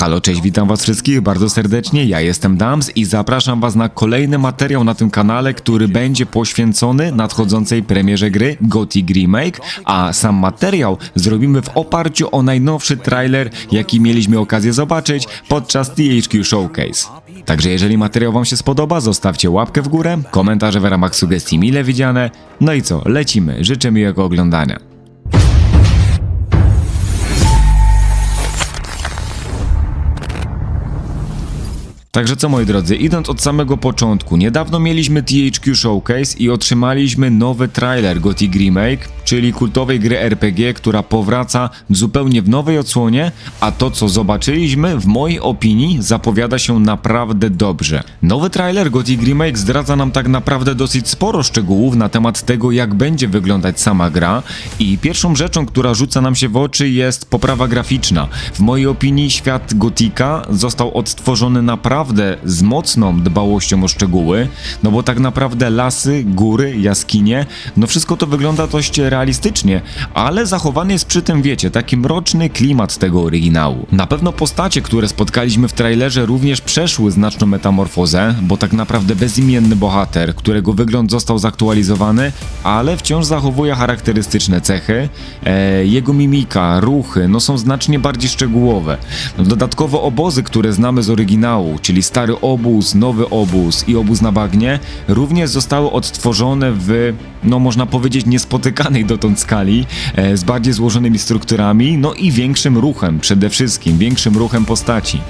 Halo, cześć, witam was wszystkich bardzo serdecznie, ja jestem Dams i zapraszam was na kolejny materiał na tym kanale, który będzie poświęcony nadchodzącej premierze gry Gothic Remake, a sam materiał zrobimy w oparciu o najnowszy trailer, jaki mieliśmy okazję zobaczyć podczas THQ Showcase. Także jeżeli materiał wam się spodoba, zostawcie łapkę w górę, komentarze w ramach sugestii mile widziane, no i co, lecimy, życzę miłego oglądania. Także co moi drodzy, idąc od samego początku, niedawno mieliśmy THQ Showcase i otrzymaliśmy nowy trailer Gothic Remake, czyli kultowej gry RPG, która powraca zupełnie w nowej odsłonie, a to co zobaczyliśmy w mojej opinii zapowiada się naprawdę dobrze. Nowy trailer Gothic Remake zdradza nam tak naprawdę dosyć sporo szczegółów na temat tego jak będzie wyglądać sama gra i pierwszą rzeczą, która rzuca nam się w oczy jest poprawa graficzna. W mojej opinii świat Gotika został odtworzony naprawdę z mocną dbałością o szczegóły, no bo tak naprawdę lasy, góry, jaskinie, no wszystko to wygląda dość realistycznie, ale zachowany jest przy tym, wiecie, taki mroczny klimat tego oryginału. Na pewno postacie, które spotkaliśmy w trailerze również przeszły znaczną metamorfozę, bo tak naprawdę bezimienny bohater, którego wygląd został zaktualizowany, ale wciąż zachowuje charakterystyczne cechy, e, jego mimika, ruchy, no są znacznie bardziej szczegółowe. Dodatkowo obozy, które znamy z oryginału, czyli stary obóz, nowy obóz i obóz na bagnie, również zostały odtworzone w, no można powiedzieć, niespotykanej dotąd skali, e, z bardziej złożonymi strukturami, no i większym ruchem, przede wszystkim większym ruchem postaci.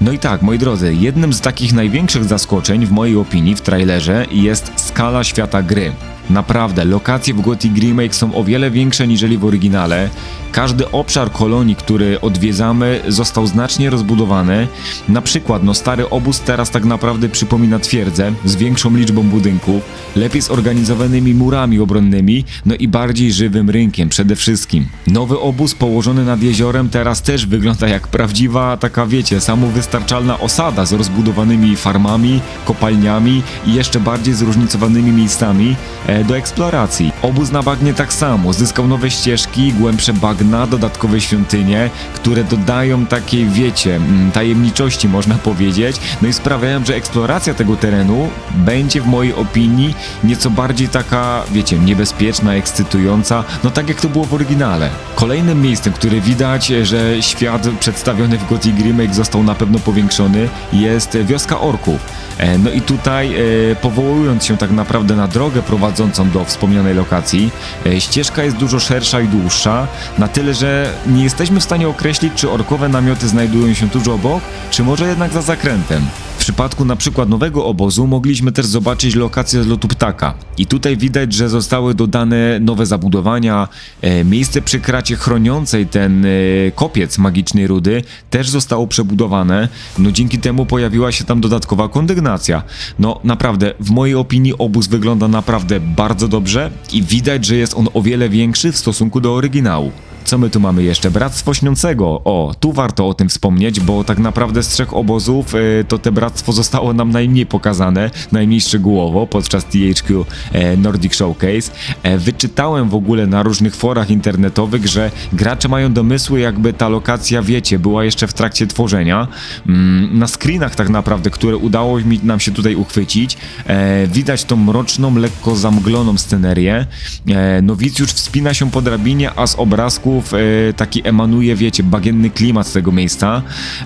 No i tak, moi drodzy, jednym z takich największych zaskoczeń w mojej opinii w trailerze jest skala świata gry. Naprawdę, lokacje w Gothic Remake są o wiele większe niżeli w oryginale. Każdy obszar kolonii, który odwiedzamy, został znacznie rozbudowany. Na przykład, no stary obóz teraz tak naprawdę przypomina twierdzę z większą liczbą budynków, lepiej zorganizowanymi murami obronnymi, no i bardziej żywym rynkiem przede wszystkim. Nowy obóz położony nad jeziorem teraz też wygląda jak prawdziwa taka, wiecie, samowystarczalna osada z rozbudowanymi farmami, kopalniami i jeszcze bardziej zróżnicowanymi miejscami. E, do eksploracji. Obóz na bagnie tak samo, zyskał nowe ścieżki, głębsze bagna, dodatkowe świątynie, które dodają takiej, wiecie, mm, tajemniczości można powiedzieć, no i sprawiają, że eksploracja tego terenu będzie w mojej opinii nieco bardziej taka, wiecie, niebezpieczna, ekscytująca, no tak jak to było w oryginale. Kolejnym miejscem, które widać, że świat przedstawiony w Gothic Remake został na pewno powiększony, jest wioska orków. E, no i tutaj, e, powołując się tak naprawdę na drogę prowadzącą prowadzącą do wspomnianej lokacji. E, ścieżka jest dużo szersza i dłuższa, na tyle, że nie jesteśmy w stanie określić, czy orkowe namioty znajdują się tuż obok, czy może jednak za zakrętem. Przypadku na przykład nowego obozu mogliśmy też zobaczyć lokację z lotu ptaka. I tutaj widać, że zostały dodane nowe zabudowania, e, miejsce przy kracie chroniącej ten e, kopiec magicznej rudy też zostało przebudowane. No dzięki temu pojawiła się tam dodatkowa kondygnacja. No naprawdę, w mojej opinii obóz wygląda naprawdę bardzo dobrze i widać, że jest on o wiele większy w stosunku do oryginału. Co my tu mamy jeszcze? Bractwo Śniącego. O, tu warto o tym wspomnieć, bo tak naprawdę z trzech obozów y, to te bractwo zostało nam najmniej pokazane, najmniej szczegółowo podczas THQ e, Nordic Showcase. E, wyczytałem w ogóle na różnych forach internetowych, że gracze mają domysły, jakby ta lokacja, wiecie, była jeszcze w trakcie tworzenia. Mm, na screenach tak naprawdę, które udało mi, nam się tutaj uchwycić, e, widać tą mroczną, lekko zamgloną scenerię. E, nowicjusz wspina się po drabinie, a z obrazku e, taki emanuje, wiecie, bagienny klimat z tego miejsca,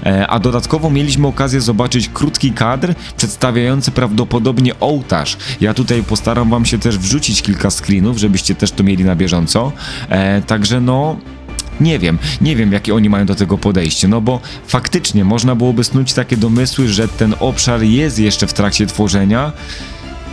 e, a dodatkowo mieliśmy okazję zobaczyć krótki kadr przedstawiający prawdopodobnie ołtarz. Ja tutaj postaram wam się też wrzucić kilka screenów, żebyście też to mieli na bieżąco. E, także no, nie wiem, nie wiem jakie oni mają do tego podejście, no bo faktycznie można byłoby snuć takie domysły, że ten obszar jest jeszcze w trakcie tworzenia,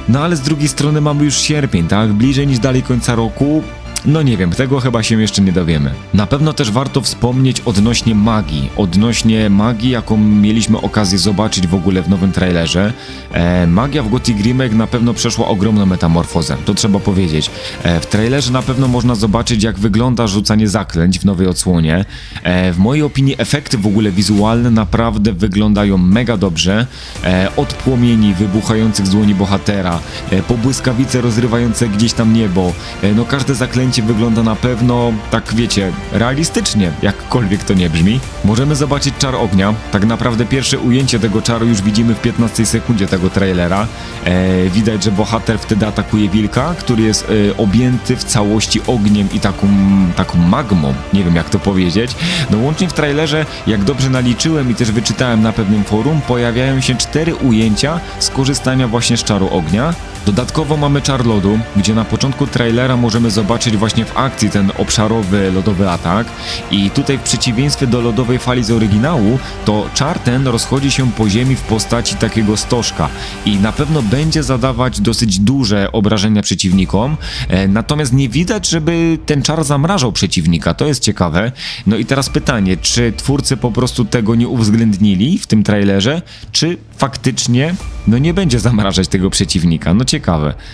no ale z drugiej strony mamy już sierpień, tak? Bliżej niż dalej końca roku. No nie wiem, tego chyba się jeszcze nie dowiemy. Na pewno też warto wspomnieć odnośnie magii. Odnośnie magii, jaką mieliśmy okazję zobaczyć w ogóle w nowym trailerze. E, magia w Gothic Remake na pewno przeszła ogromną metamorfozę, to trzeba powiedzieć. E, w trailerze na pewno można zobaczyć, jak wygląda rzucanie zaklęć w nowej odsłonie. E, w mojej opinii efekty w ogóle wizualne naprawdę wyglądają mega dobrze. E, od płomieni wybuchających z dłoni bohatera, e, po błyskawice rozrywające gdzieś tam niebo. E, no każde zaklęcie wygląda na pewno, tak wiecie, realistycznie, jakkolwiek to nie brzmi. Możemy zobaczyć czar ognia. Tak naprawdę pierwsze ujęcie tego czaru już widzimy w 15 sekundzie tego trailera. E, widać, że bohater wtedy atakuje wilka, który jest e, objęty w całości ogniem i taką, taką magmą. Nie wiem jak to powiedzieć. No łącznie w trailerze, jak dobrze naliczyłem i też wyczytałem na pewnym forum, pojawiają się cztery ujęcia z korzystania właśnie z czaru ognia. Dodatkowo mamy czar lodu, gdzie na początku trailera możemy zobaczyć właśnie w akcji ten obszarowy lodowy atak i tutaj w przeciwieństwie do lodowej fali z oryginału, to czar ten rozchodzi się po ziemi w postaci takiego stożka i na pewno będzie zadawać dosyć duże obrażenia przeciwnikom, e, natomiast nie widać, żeby ten czar zamrażał przeciwnika, to jest ciekawe. No i teraz pytanie, czy twórcy po prostu tego nie uwzględnili w tym trailerze, czy faktycznie no nie będzie zamrażać tego przeciwnika. No ciekawe.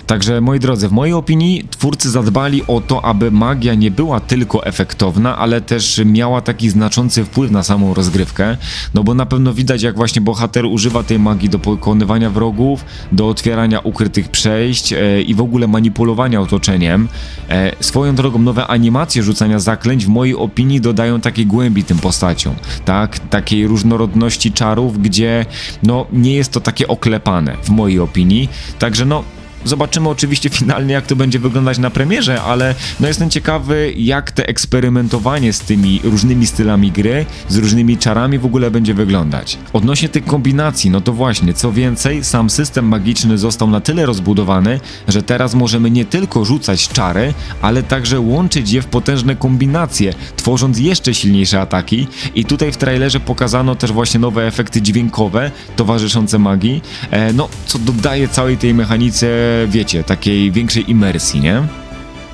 Także moi drodzy, w mojej opinii twórcy zadbali o to, aby magia nie była tylko efektowna, ale też miała taki znaczący wpływ na samą rozgrywkę. No bo na pewno widać, jak właśnie bohater używa tej magii do pokonywania wrogów, do otwierania ukrytych przejść e, i w ogóle manipulowania otoczeniem. E, swoją drogą nowe animacje rzucania zaklęć w mojej opinii dodają takiej głębi tym postaciom, tak? Takiej różnorodności czarów, gdzie no nie jest to takie oklepane w mojej opinii. Także no Zobaczymy oczywiście finalnie, jak to będzie wyglądać na premierze, ale no jestem ciekawy, jak te eksperymentowanie z tymi różnymi stylami gry, z różnymi czarami w ogóle będzie wyglądać. Odnośnie tych kombinacji, no to właśnie, co więcej, sam system magiczny został na tyle rozbudowany, że teraz możemy nie tylko rzucać czary, ale także łączyć je w potężne kombinacje, tworząc jeszcze silniejsze ataki. I tutaj w trailerze pokazano też właśnie nowe efekty dźwiękowe towarzyszące magii, e, no co dodaje całej tej mechanice wiecie, takiej większej imersji, nie?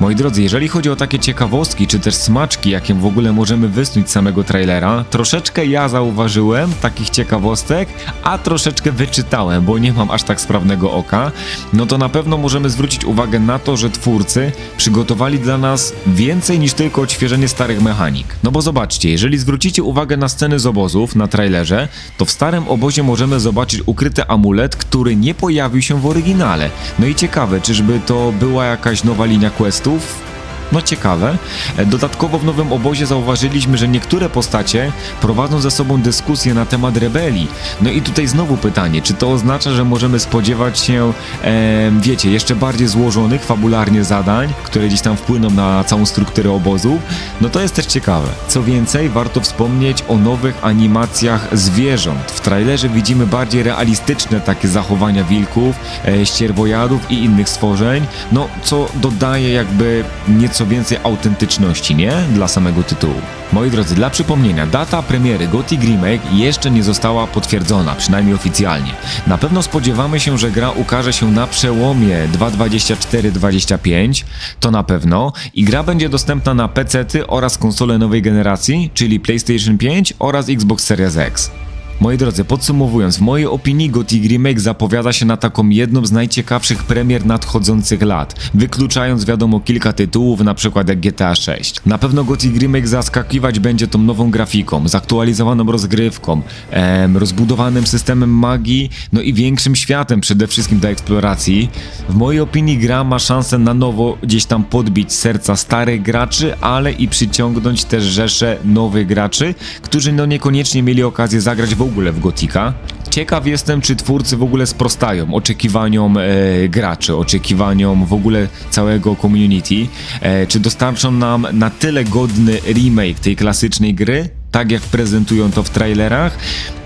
Moi drodzy, jeżeli chodzi o takie ciekawostki, czy też smaczki, jakie w ogóle możemy wysnuć z samego trailera, troszeczkę ja zauważyłem takich ciekawostek, a troszeczkę wyczytałem, bo nie mam aż tak sprawnego oka, no to na pewno możemy zwrócić uwagę na to, że twórcy przygotowali dla nas więcej niż tylko odświeżenie starych mechanik. No bo zobaczcie, jeżeli zwrócicie uwagę na sceny z obozów na trailerze, to w starym obozie możemy zobaczyć ukryty amulet, który nie pojawił się w oryginale. No i ciekawe, czyżby to była jakaś nowa linia Schuf No ciekawe. E, Dodatkowo w nowym obozie zauważyliśmy, że niektóre postacie prowadzą ze sobą dyskusję na temat rebelii. No i tutaj znowu pytanie, czy to oznacza, że możemy spodziewać się, e, wiecie, jeszcze bardziej złożonych fabularnie zadań, które gdzieś tam wpłyną na całą strukturę obozu? No to jest też ciekawe. Co więcej, warto wspomnieć o nowych animacjach zwierząt. W trailerze widzimy bardziej realistyczne takie zachowania wilków, e, ścierwojadów i innych stworzeń, no co dodaje jakby nieco więcej autentyczności, nie? Dla samego tytułu. Moi drodzy, dla przypomnienia, data premiery Gothic Remake jeszcze nie została potwierdzona, przynajmniej oficjalnie. Na pewno spodziewamy się, że gra ukaże się na przełomie 2.24-25, to na pewno, i gra będzie dostępna na PC-ty oraz konsole nowej generacji, czyli PlayStation 5 oraz Xbox Series X. Moi drodzy, podsumowując, w mojej opinii Gothic Remake zapowiada się na taką jedną z najciekawszych premier nadchodzących lat, wykluczając wiadomo kilka tytułów, na przykład jak GTA 6. Na pewno Gothic Remake zaskakiwać będzie tą nową grafiką, zaktualizowaną rozgrywką, em, rozbudowanym systemem magii, no i większym światem przede wszystkim do eksploracji. W mojej opinii gra ma szansę na nowo gdzieś tam podbić serca starych graczy, ale i przyciągnąć też rzesze nowych graczy, którzy no niekoniecznie mieli okazję zagrać w ogóle w Gotika. Ciekaw jestem, czy twórcy w ogóle sprostają oczekiwaniom e, graczy, oczekiwaniom w ogóle całego community, e, czy dostarczą nam na tyle godny remake tej klasycznej gry, tak jak prezentują to w trailerach.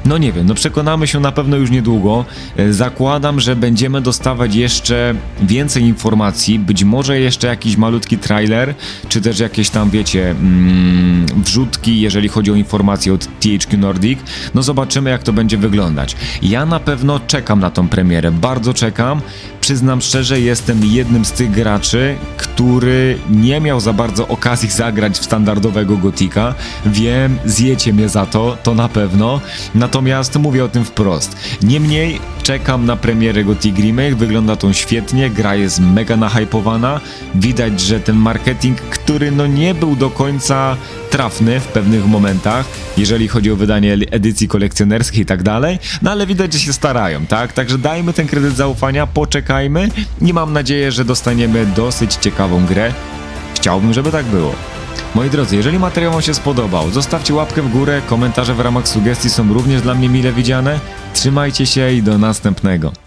No nie wiem, no przekonamy się na pewno już niedługo. E, Zakładam, że będziemy dostawać jeszcze więcej informacji, być może jeszcze jakiś malutki trailer, czy też jakieś tam, wiecie, mm, wrzutki, jeżeli chodzi o informacje od THQ Nordic. No zobaczymy, jak to będzie wyglądać. Ja na pewno czekam na tą premierę, bardzo czekam. Przyznam szczerze, jestem jednym z tych graczy, który nie miał za bardzo okazji zagrać w standardowego Gotika. Wiem, zjecie mnie za to, to na pewno. Natomiast mówię o tym wprost. Niemniej czekam na premierę Gothic Remake, wygląda to świetnie, gra jest mega nahypowana. Widać, że ten marketing, który no nie był do końca trafny w pewnych momentach, jeżeli chodzi o wydanie edycji kolekcjonerskiej i tak dalej, no ale widać, że się starają, tak? Także dajmy ten kredyt zaufania, poczekajmy i mam nadzieję, że dostaniemy dosyć ciekawą grę. Chciałbym, żeby tak było. Moi drodzy, jeżeli materiał Wam się spodobał, zostawcie łapkę w górę, komentarze w ramach sugestii są również dla mnie mile widziane. Trzymajcie się i do następnego.